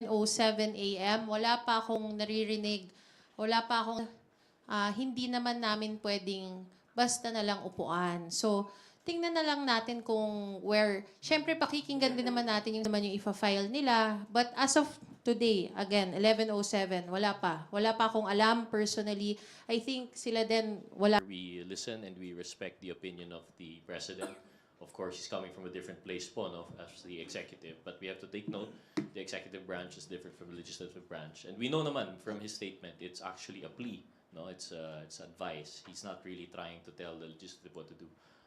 07 a.m. Wala pa akong naririnig, wala pa akong, ah, hindi naman namin pwedeng basta na lang upuan. So, tingnan na lang natin kung where, syempre pakikinggan din naman natin yung naman yung ifa-file nila. But as of today, again, 11.07, wala pa. Wala pa akong alam personally. I think sila din, wala We listen and we respect the opinion of the president. Of course, he's coming from a different place po, no, as the executive. But we have to take note, the executive branch is different from the legislative branch. And we know naman from his statement, it's actually a plea, no, it's, uh, it's advice. He's not really trying to tell the legislative what to do.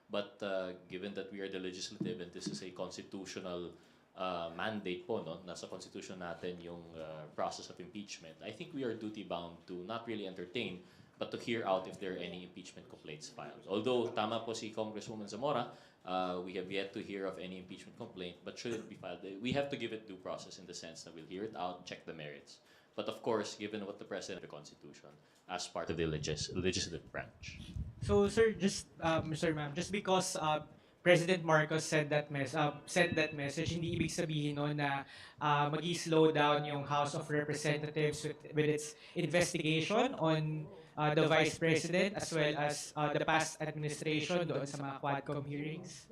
But uh, given that we are the legislative and this is a constitutional uh, mandate po, no, nasa constitution natin yung uh, process of impeachment, I think we are duty bound to not really entertain but to hear out if there are any impeachment complaints filed. Although tama po si Congresswoman Zamora, uh, we have yet to hear of any impeachment complaint, but should it be filed, eh, we have to give it due process in the sense that we'll hear it out, check the merits. But of course, given what the President of the Constitution, as part of the legis- legislative branch. So, sir, just, um, sir, ma'am, just because uh, President Marcos said that mes uh, said that message, hindi ibig sabihin no na uh, magi-slow down yung House of Representatives with, with its investigation on uh, the Vice President as well as uh, the past administration doon sa mga Quadcom hearings.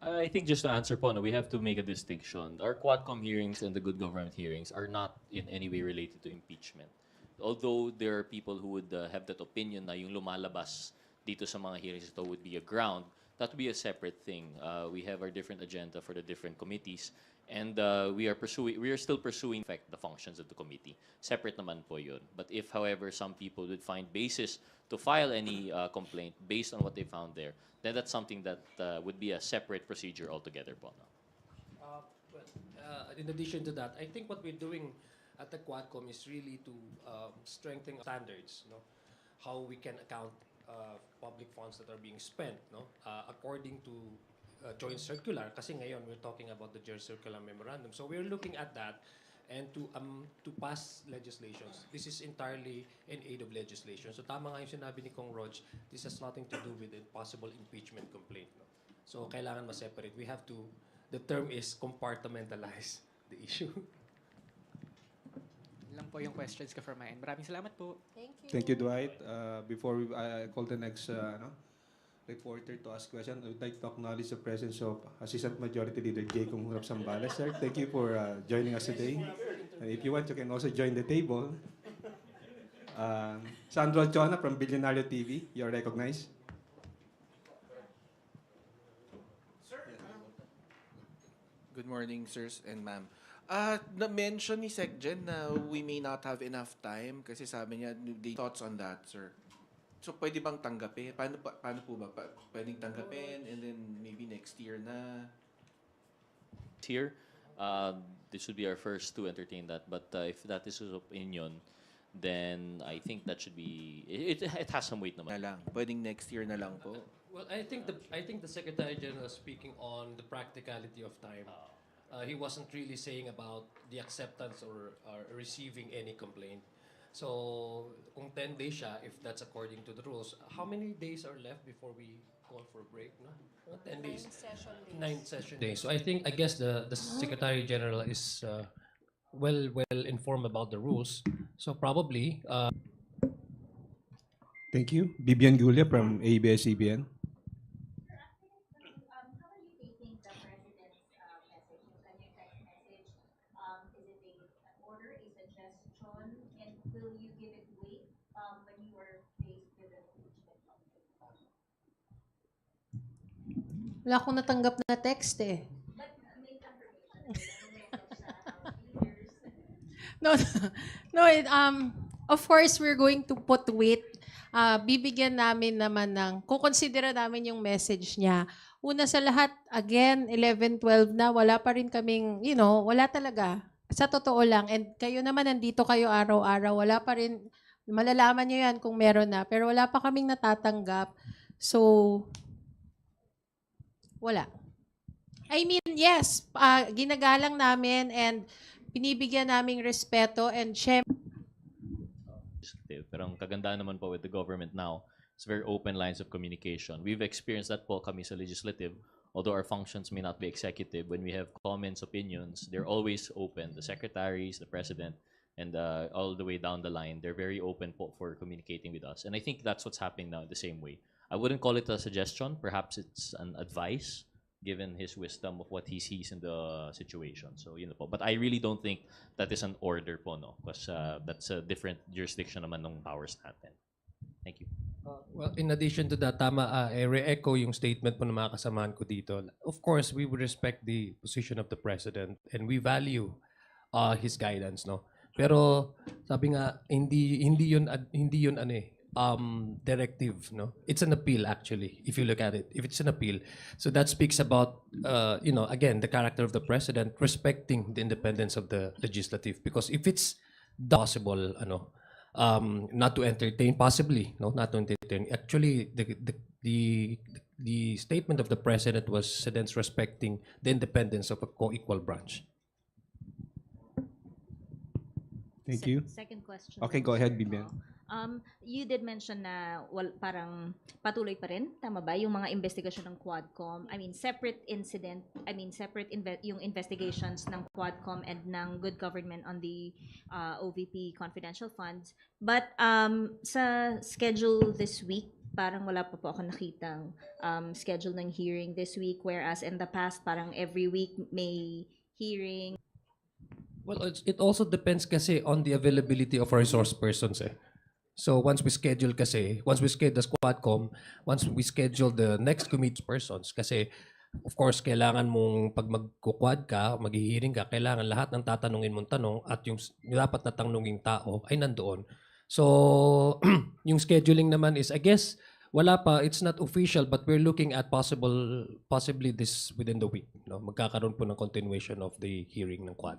I think just to answer po, no, we have to make a distinction. Our Quadcom hearings and the good government hearings are not in any way related to impeachment. Although there are people who would uh, have that opinion na yung lumalabas dito sa mga hearings ito would be a ground, that would be a separate thing. Uh, we have our different agenda for the different committees and uh, we are pursuing we are still pursuing in fact the functions of the committee. Separate naman po yun. But if however some people would find basis to file any uh, complaint based on what they found there, then that's something that uh, would be a separate procedure altogether po. No? Uh, well, uh, in addition to that, I think what we're doing at the Quadcom is really to um, strengthen standards, no? how we can account uh, public funds that are being spent, no? uh, according to uh, joint circular. Kasi ngayon we're talking about the joint circular memorandum. So we're looking at that and to um to pass legislations. This is entirely in aid of legislation. So tama nga yung sinabi ni Kong Rog, this has nothing to do with a possible impeachment complaint. No? So kailangan ma-separate. We have to, the term is compartmentalize the issue. Lang po yung questions ko from my end. Maraming salamat po. Thank you. Thank you, Dwight. Uh, before we, I I call the next uh, ano, reporter to ask question, I would like to acknowledge the presence of Assistant Majority Leader Jay Kung Sambales. Sir, thank you for uh, joining us today. And if you want, you can also join the table. Um, Sandro Alchona from Billionario TV, you're recognized. Good morning, sirs and ma'am. Ah, na-mention ni Secgen na we may not have enough time kasi sabi niya, thoughts on that, sir. So, pwede bang tanggapin? Paano, pa, paano po ba? Pa, pwedeng tanggapin and then maybe next year na? Here, uh, this would be our first to entertain that. But uh, if that is his opinion, then I think that should be, it, it, it has some weight Na naman. lang. Pwedeng next year na lang po. Well, I think the I think the Secretary General is speaking on the practicality of time. Uh, he wasn't really saying about the acceptance or, or receiving any complaint. So, kung 10 days siya, if that's according to the rules, how many days are left before we call for a break? No? Uh, 10 days. Nine session days. So I think, I guess the, the Secretary General is uh, well well informed about the rules. So probably, uh, Thank you. Bibian Gulia from ABS-CBN. Wala akong natanggap na text eh. No, no, it, um, of course, we're going to put weight. Uh, bibigyan namin naman ng, kukonsidera namin yung message niya. Una sa lahat, again, 11, 12 na, wala pa rin kaming, you know, wala talaga. Sa totoo lang. And kayo naman, nandito kayo araw-araw, wala pa rin, malalaman nyo yan kung meron na. Pero wala pa kaming natatanggap. So, wala. I mean, yes, ah, ginagalang namin and binibigyan naming respeto and syempre. Pero ang kagandahan naman po with the government now, it's very open lines of communication. We've experienced that po kami sa legislative although our functions may not be executive, when we have comments, opinions, they're always open. The secretaries, the president, and uh, all the way down the line, they're very open po for communicating with us. And I think that's what's happening now the same way. I wouldn't call it a suggestion. Perhaps it's an advice, given his wisdom of what he sees in the situation. So, know po. But I really don't think that is an order po, no? Because uh, that's a different jurisdiction naman ng powers natin. Thank you. Uh, well, in addition to that, tama, uh, eh, re-echo yung statement po ng mga kasamahan ko dito. Of course, we would respect the position of the president and we value uh, his guidance, no? Pero sabi nga hindi hindi yun hindi yun ano eh um directive, no? It's an appeal actually if you look at it. If it's an appeal. So that speaks about uh, you know, again, the character of the president respecting the independence of the legislative because if it's possible ano um, not to entertain possibly no not to entertain actually the the the, the statement of the president was Sedens respecting the independence of a co-equal branch Thank Se- you. Second question. Okay, go ahead, sir. Bibian. Um, you did mention na wal, parang patuloy pa rin, tama ba? Yung mga investigasyon ng Quadcom, I mean, separate incident, I mean, separate inve- yung investigations ng Quadcom and ng good government on the uh, OVP confidential funds. But um, sa schedule this week, parang wala pa po ako nakitang um, schedule ng hearing this week, whereas in the past, parang every week may hearing, well it also depends kasi on the availability of our resource persons eh so once we schedule kasi once we schedule the squadcom once we schedule the next committee persons kasi of course kailangan mong pag magkukwad ka maghihiring ka kailangan lahat ng tatanungin mong tanong at yung dapat na tanungin tao ay nandoon. So yung scheduling naman is I guess wala pa it's not official but we're looking at possible possibly this within the week no? Magkakaroon po ng continuation of the hearing ng quad.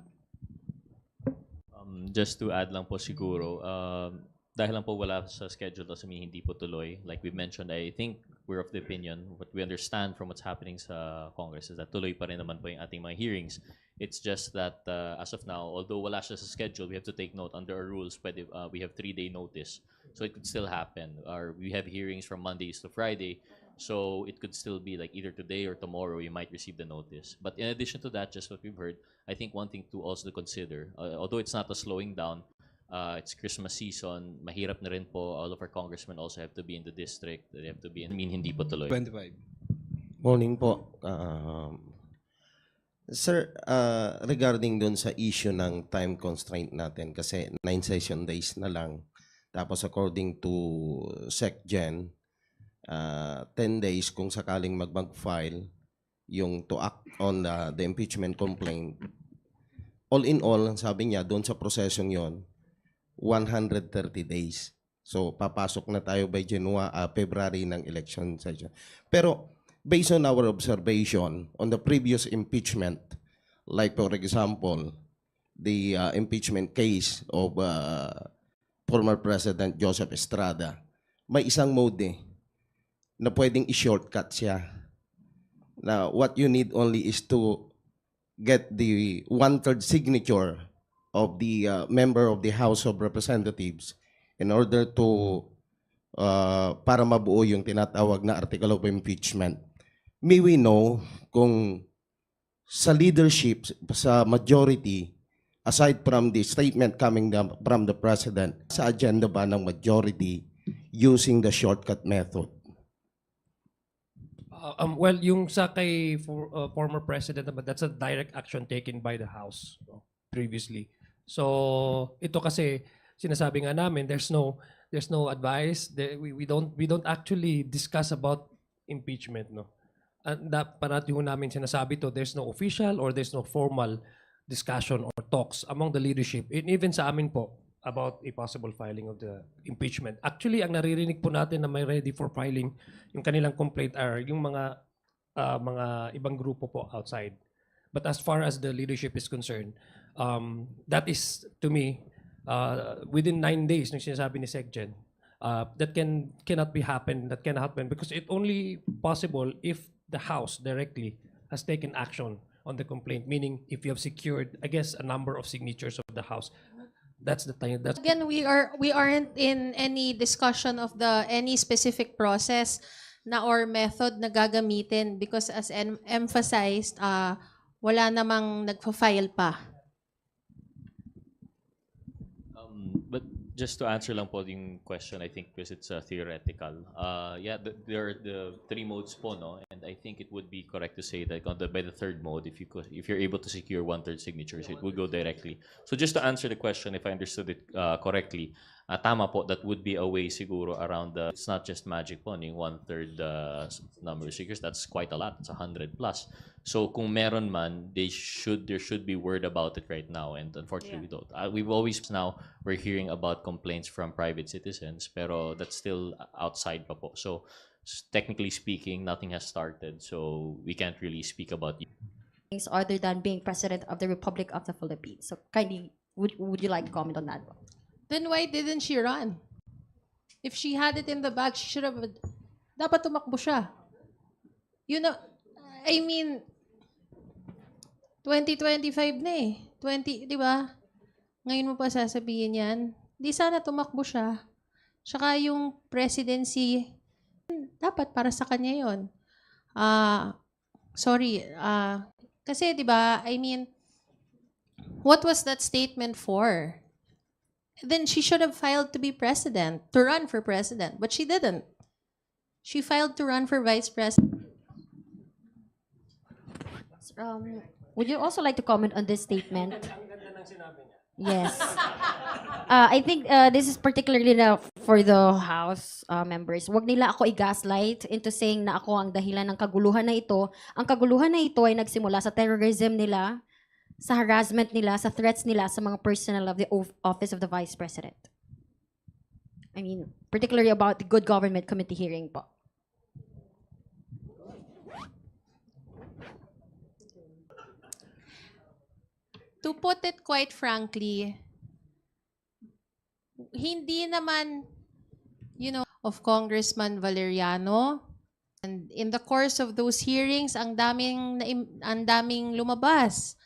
Um, just to add lang po siguro, um, dahil lang po wala sa schedule doesn't mean hindi po tuloy. Like we mentioned, I think we're of the opinion, what we understand from what's happening sa Congress is that tuloy pa rin naman po yung ating mga hearings. It's just that uh, as of now, although wala siya sa schedule, we have to take note under our rules, pwede, uh, we have three-day notice. So it could still happen. Or we have hearings from Mondays to Friday. So it could still be like either today or tomorrow you might receive the notice. But in addition to that, just what we've heard, I think one thing to also consider, uh, although it's not a slowing down, uh, it's Christmas season, mahirap na rin po, all of our congressmen also have to be in the district, they have to be in, I mean, hindi po tuloy. 25. Morning po. Um, sir, uh, regarding dun sa issue ng time constraint natin, kasi 9 session days na lang, tapos according to SecGen, uh, 10 days kung sakaling mag-file yung to act on uh, the impeachment complaint. All in all, sabi niya, doon sa prosesong yon 130 days. So, papasok na tayo by January, February ng election session. Pero, based on our observation on the previous impeachment, like for example, the uh, impeachment case of uh, former President Joseph Estrada, may isang mode eh, na pwedeng i-shortcut siya. Now, what you need only is to get the one-third signature of the uh, member of the House of Representatives in order to uh, para mabuo yung tinatawag na article of impeachment. May we know kung sa leadership, sa majority, aside from the statement coming down from the president, sa agenda ba ng majority using the shortcut method? Uh, um, well, yung sa kay for, uh, former president that's a direct action taken by the House previously. So, ito kasi sinasabi nga namin there's no there's no advice. We, we don't we don't actually discuss about impeachment, no. And that parati ho namin sinasabi to there's no official or there's no formal discussion or talks among the leadership and even sa amin po about a possible filing of the impeachment. Actually, ang naririnig po natin na may ready for filing yung kanilang complaint are yung mga uh, mga ibang grupo po outside. But as far as the leadership is concerned, um, that is to me uh, within nine days nung sinasabi ni Secgen, uh, that can cannot be happen. That can happen because it only possible if the House directly has taken action on the complaint. Meaning, if you have secured, I guess, a number of signatures of the House, that's the time. That's Again, we are we aren't in any discussion of the any specific process. na or method na gagamitin because as em- emphasized, ah, wala namang nagfa-file pa. Um, but just to answer lang po yung question, I think because it's uh, theoretical. Uh, yeah, the, there are the three modes po, no? And I think it would be correct to say that on the, by the third mode, if you could, if you're able to secure one-third signatures, it would go directly. So just to answer the question, if I understood it uh, correctly, uh, tama po, that would be a way siguro around the, it's not just magic po, yung one-third uh, number of signatures, that's quite a lot, it's a hundred plus. So kung meron man, they should, there should be word about it right now, and unfortunately we don't. Uh, we've always now, we're hearing about complaints from private citizens, pero that's still outside pa po. So technically speaking, nothing has started, so we can't really speak about things other than being president of the Republic of the Philippines. So kindly, would, would you like to comment on that? Then why didn't she run? If she had it in the bag, she should have, dapat tumakbo siya. You know, I mean, 2025 na eh. 20, di ba? Ngayon mo pa sasabihin yan. Di sana tumakbo siya. Tsaka yung presidency, dapat para sa kanya yon. Ah, sorry, ah, kasi di ba, I mean, what was that statement for? Then she should have filed to be president, to run for president, but she didn't. She filed to run for vice president. Um, would you also like to comment on this statement? Yes. Uh, I think uh, this is particularly na for the House uh, members. Huwag nila ako i-gaslight into saying na ako ang dahilan ng kaguluhan na ito. Ang kaguluhan na ito ay nagsimula sa terrorism nila, sa harassment nila, sa threats nila sa mga personnel of the of- Office of the Vice President. I mean, particularly about the Good Government Committee hearing po. To put it quite frankly, hindi naman, you know, of Congressman Valeriano. And in the course of those hearings, ang daming, ang daming lumabas.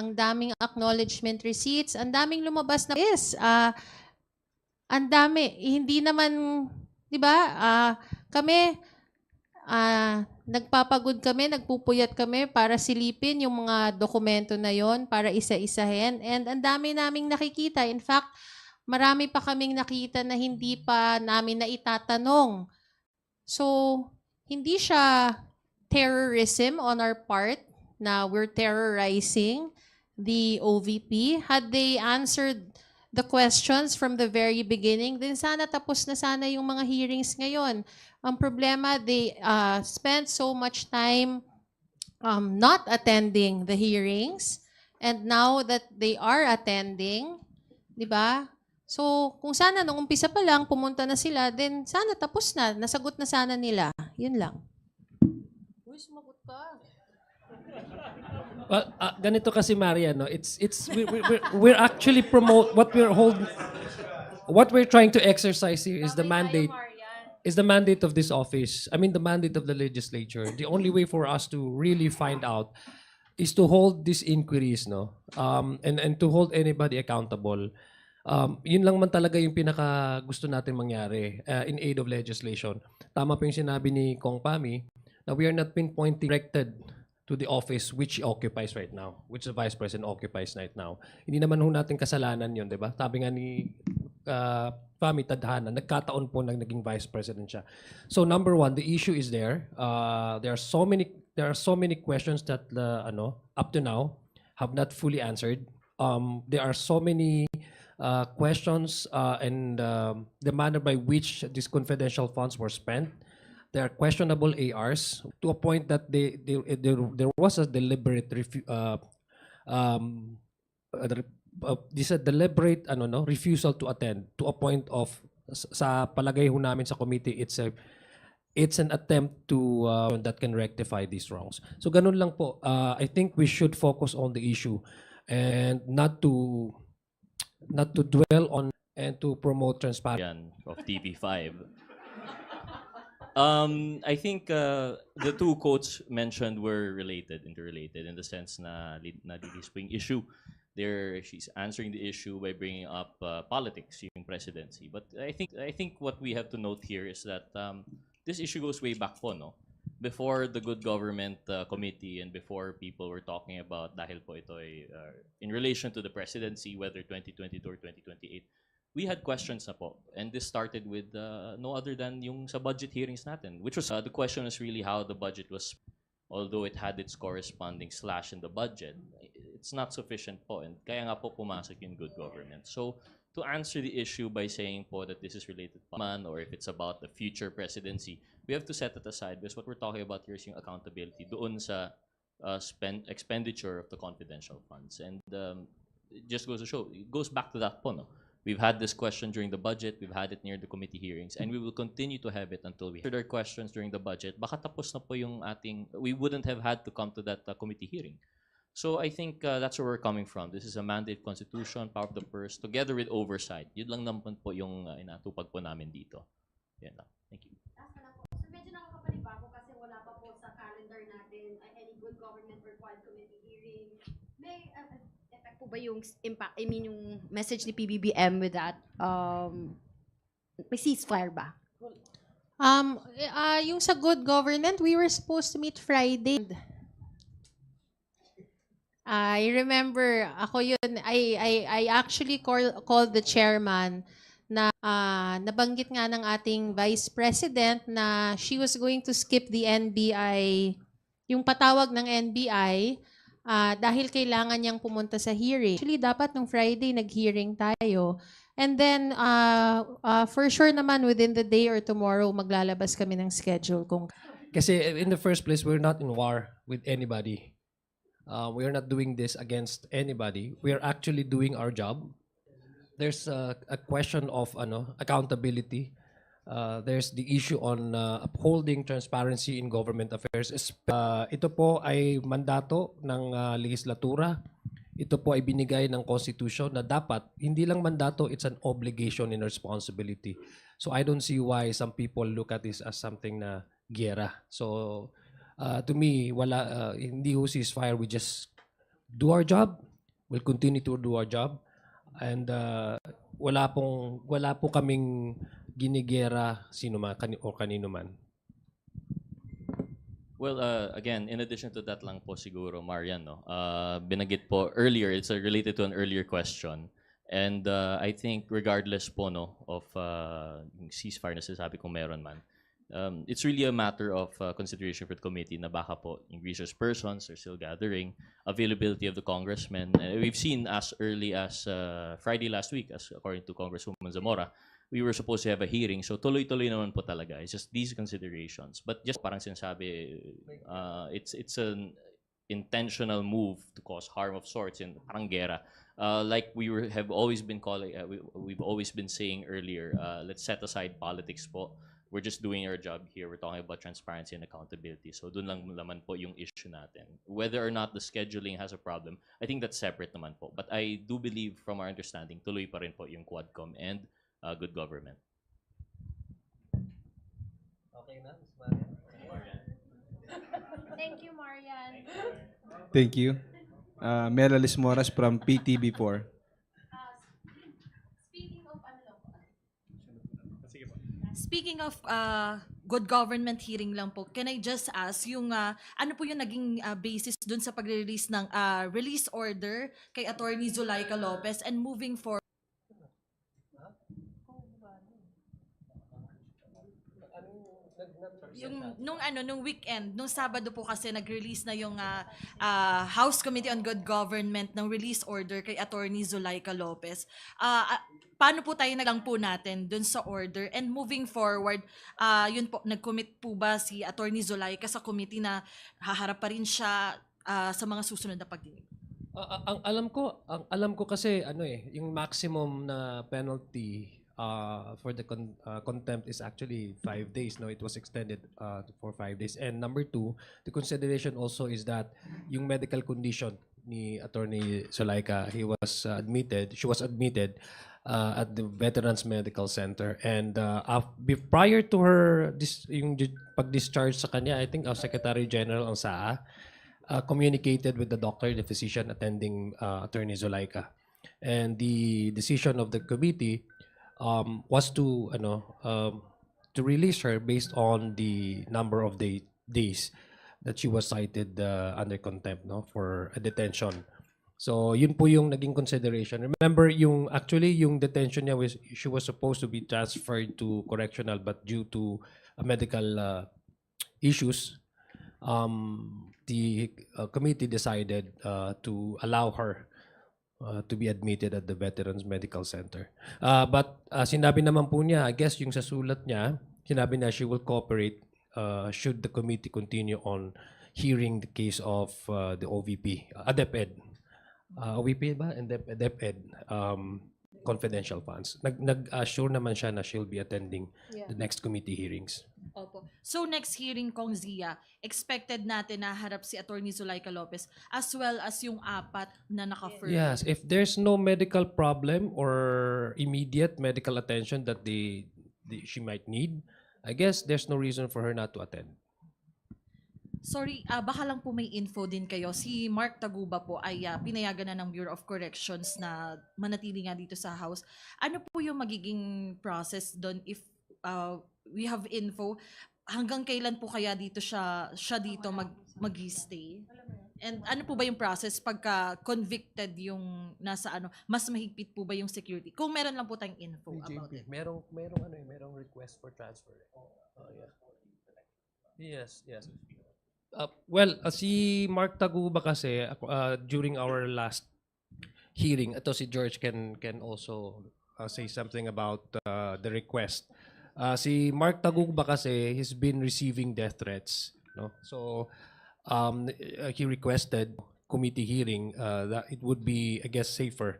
Ang daming acknowledgement receipts. Ang daming lumabas na is. ah ang dami. Hindi naman, di ba, ah, kami, ah, nagpapagod kami, nagpupuyat kami para silipin yung mga dokumento na yon para isa-isahin. And ang dami naming nakikita. In fact, marami pa kaming nakita na hindi pa namin na itatanong. So, hindi siya terrorism on our part na we're terrorizing the OVP. Had they answered the questions from the very beginning, then sana tapos na sana yung mga hearings ngayon. Ang problema, they uh, spent so much time um, not attending the hearings. And now that they are attending, di ba? So, kung sana nung umpisa pa lang, pumunta na sila, then sana tapos na, nasagot na sana nila. Yun lang. Uy, sumagot ka. Well, ah, ganito kasi Maria, no? It's it's we we we're, we're actually promote what we're hold what we're trying to exercise here is the mandate is the mandate of this office. I mean the mandate of the legislature. The only way for us to really find out is to hold these inquiries, no? Um and and to hold anybody accountable. Um, yun lang man talaga yung pinaka gusto natin mangyari uh, in aid of legislation. Tama po yung sinabi ni Kong Pami na we are not pinpointing directed to the office which he occupies right now, which the Vice President occupies right now. Hindi naman ho natin kasalanan yun, di ba? Sabi nga ni uh, Fami Tadhana, nagkataon po nang naging Vice President siya. So number one, the issue is there. Uh, there are so many there are so many questions that uh, ano up to now have not fully answered. Um, there are so many uh, questions uh, and um, the manner by which these confidential funds were spent. There are questionable ARs to a point that they, they, there, there was a deliberate refu- uh, um, uh, this a deliberate ano no refusal to attend to a point of sa palagay ho namin sa committee it's a it's an attempt to uh, that can rectify these wrongs. So ganun lang po. Uh, I think we should focus on the issue and not to not to dwell on and to promote transparency. of TV5. Um, I think uh, the two quotes mentioned were related, interrelated, in the sense na po yung issue. There, she's answering the issue by bringing up uh, politics, yung presidency. But I think I think what we have to note here is that um, this issue goes way back po, no? Before the Good Government uh, Committee and before people were talking about dahil po ito ay uh, in relation to the presidency, whether 2022 or 2028, we had questions na po. And this started with uh, no other than yung sa budget hearings natin, which was, uh, the question was really how the budget was, although it had its corresponding slash in the budget, it's not sufficient po. And kaya nga po pumasok yung good government. So, to answer the issue by saying po that this is related pa man or if it's about the future presidency, we have to set it aside because what we're talking about here is yung accountability doon sa uh, spend expenditure of the confidential funds. And um, it just goes to show, it goes back to that po, no? We've had this question during the budget, we've had it near the committee hearings, and we will continue to have it until we answer their questions during the budget. Baka tapos na po yung ating, we wouldn't have had to come to that uh, committee hearing. So I think uh, that's where we're coming from. This is a mandate constitution, power of the purse, together with oversight. Yun lang naman po yung uh, inatupag po namin dito. Yan lang. Thank you. Last na po. So medyo nakakapanibago kasi wala pa po sa calendar natin uh, any good government quad committee hearing. May uh, po ba yung impact, I mean yung message ni PBBM with that? Um, may ceasefire ba? Um, uh, yung sa good government, we were supposed to meet Friday. I remember, ako yun, I, I, I actually call, called the chairman na ah, nabanggit nga ng ating vice president na she was going to skip the NBI, yung patawag ng NBI, ah, dahil kailangan niyang pumunta sa hearing. Actually, dapat nung Friday nag-hearing tayo. And then, uh, uh, for sure naman, within the day or tomorrow, maglalabas kami ng schedule kung Kasi in the first place, we're not in war with anybody. Uh, we're not doing this against anybody. We're actually doing our job. There's a, a question of ano, accountability. Uh, there's the issue on uh, upholding transparency in government affairs. Uh, ito po ay mandato ng uh, legislatura. Ito po ay binigay ng Constitution na dapat, hindi lang mandato, it's an obligation and responsibility. So I don't see why some people look at this as something na gera. So uh, to me, wala, uh, hindi ho ceasefire. We just do our job. We'll continue to do our job. And uh, wala pong wala po kaming ginigera sino man kani, o kanino man. Well, uh, again, in addition to that lang po siguro, Marian, no? Uh, binagit po earlier, it's uh, related to an earlier question. And uh, I think regardless po no, of uh, ceasefire na sinasabi kung meron man, um, it's really a matter of uh, consideration for the committee na baka po yung resource persons are still gathering, availability of the congressmen. Uh, we've seen as early as uh, Friday last week, as according to Congresswoman Zamora, we were supposed to have a hearing. So tuloy-tuloy naman po talaga. It's just these considerations. But just parang sinasabi, uh, it's it's an intentional move to cause harm of sorts in parang gera. Uh, like we were, have always been calling, uh, we, we've always been saying earlier, uh, let's set aside politics po. We're just doing our job here. We're talking about transparency and accountability. So dun lang naman po yung issue natin. Whether or not the scheduling has a problem, I think that's separate naman po. But I do believe from our understanding, tuloy pa rin po yung Quadcom and uh, good government. Okay na, Thank you, Marian. Thank you. Uh, Melalis Moras from PTB4. Speaking of ano lang po, Speaking of uh, good government hearing lang po, can I just ask yung uh, ano po yung naging uh, basis dun sa pag-release ng uh, release order kay Attorney Zulaika Lopez and moving forward yung nung ano nung weekend nung Sabado po kasi nag-release na yung uh, uh, House Committee on Good Government ng release order kay Attorney Zulaika Lopez. Uh, uh, paano po tayo nagang po natin dun sa order and moving forward uh, yun po nag-commit po ba si Attorney Zulaika sa committee na haharap pa rin siya uh, sa mga susunod na pagdinig? Ah, ah, ang alam ko, ang alam ko kasi ano eh, yung maximum na penalty uh, for the con- uh, contempt is actually five days. No, it was extended uh, for five days. And number two, the consideration also is that yung medical condition ni Attorney Sulaika, he was uh, admitted, she was admitted uh, at the Veterans Medical Center. And uh, prior to her dis- yung pag-discharge sa kanya, I think our Secretary General ang SAA, uh, communicated with the doctor, the physician attending uh, Attorney Zulaika. And the decision of the committee um, was to ano um, to release her based on the number of day, days that she was cited uh, under contempt no for a detention. So yun po yung naging consideration. Remember yung actually yung detention niya was she was supposed to be transferred to correctional but due to uh, medical uh, issues um, the uh, committee decided uh, to allow her uh, to be admitted at the Veterans Medical Center. Uh, but uh, sinabi naman po niya, I guess yung sa sulat niya, sinabi na she will cooperate uh, should the committee continue on hearing the case of uh, the OVP, uh, ADEPED. Uh, OVP ba? And Dep- DepEd, um, confidential funds. Nag, nag-assure naman siya na she'll be attending the next committee hearings. Opo. So next hearing kong Zia, expected natin na harap si Attorney Zulaika Lopez as well as yung apat na naka-furlough. Yes, if there's no medical problem or immediate medical attention that they, they she might need, I guess there's no reason for her not to attend. Sorry, ah, baka lang po may info din kayo. Si Mark Taguba po ay ah, pinayagan na ng Bureau of Corrections na manatili nga dito sa house. Ano po yung magiging process doon if ah, we have info? Hanggang kailan po kaya dito siya siya dito mag mag-stay? And ano po ba yung process pagka convicted yung nasa ano, mas mahigpit po ba yung security? Kung meron lang po tayong info about it. Merong merong ano, eh, merong request for transfer. Oh, yeah. Yes, yes. Uh, well, uh, si Mark Taguba kasi ako, uh, during our last hearing, ito si George can can also uh, say something about uh, the request. Uh, si Mark Taguba kasi he's been receiving death threats, no? So um, uh, he requested committee hearing uh, that it would be I guess safer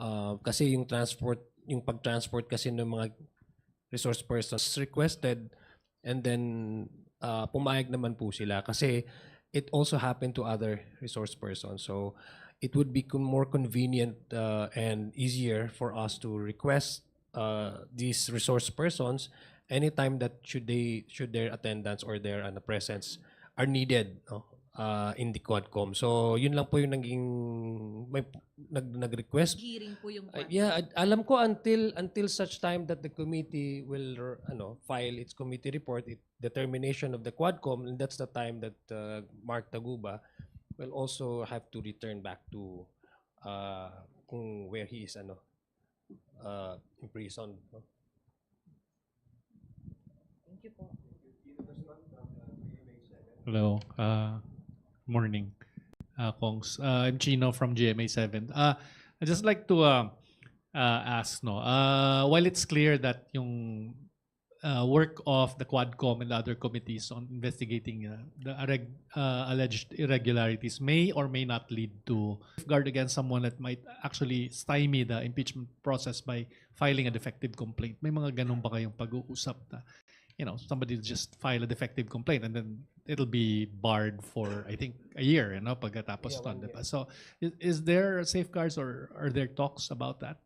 uh, kasi yung transport yung pag-transport kasi ng mga resource persons requested and then uh, pumayag naman po sila kasi it also happened to other resource persons so it would be more convenient uh, and easier for us to request uh, these resource persons anytime that should they should their attendance or their ano, presence are needed no? uh, in the Quadcom. So yun lang po yung naging may nag nag-request Hearing po yung Uh, yeah, alam ko until until such time that the committee will ano file its committee report, it, determination of the Quadcom, and that's the time that uh, Mark Taguba will also have to return back to uh, kung where he is ano uh, imprisoned. no? Hello. Uh, morning, uh, Kongs. Uh, I'm Chino from GMA7. Uh, I'd just like to uh, uh, ask, no, uh, while it's clear that yung uh, work of the Quadcom and the other committees on investigating uh, the uh, alleged irregularities may or may not lead to guard against someone that might actually stymie the impeachment process by filing a defective complaint. May mga ganun ba kayong pag-uusap na you know, somebody just file a defective complaint and then it'll be barred for, I think, a year, you know, pagkatapos Yeah, nun, diba? So, is, is there safeguards or are there talks about that?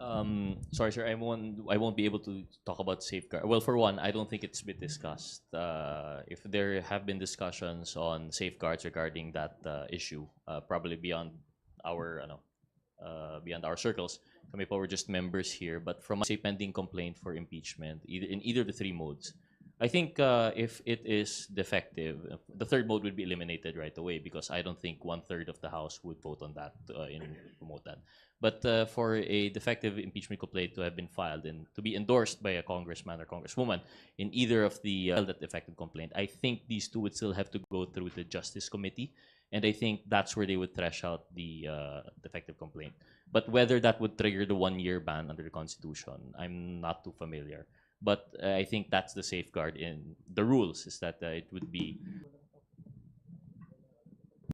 Um, sorry, sir. I won't. I won't be able to talk about safeguard. Well, for one, I don't think it's been discussed. Uh, if there have been discussions on safeguards regarding that uh, issue, uh, probably beyond our, ano, uh, beyond our circles, kami po were just members here. But from a pending complaint for impeachment, either in either of the three modes, I think uh, if it is defective, the third mode would be eliminated right away because I don't think one third of the House would vote on that uh, in promote that. But uh, for a defective impeachment complaint to have been filed and to be endorsed by a congressman or congresswoman in either of the uh, that defective complaint, I think these two would still have to go through the Justice Committee, and I think that's where they would thresh out the uh, defective complaint. But whether that would trigger the one-year ban under the Constitution, I'm not too familiar. But uh, I think that's the safeguard in the rules is that uh, it would be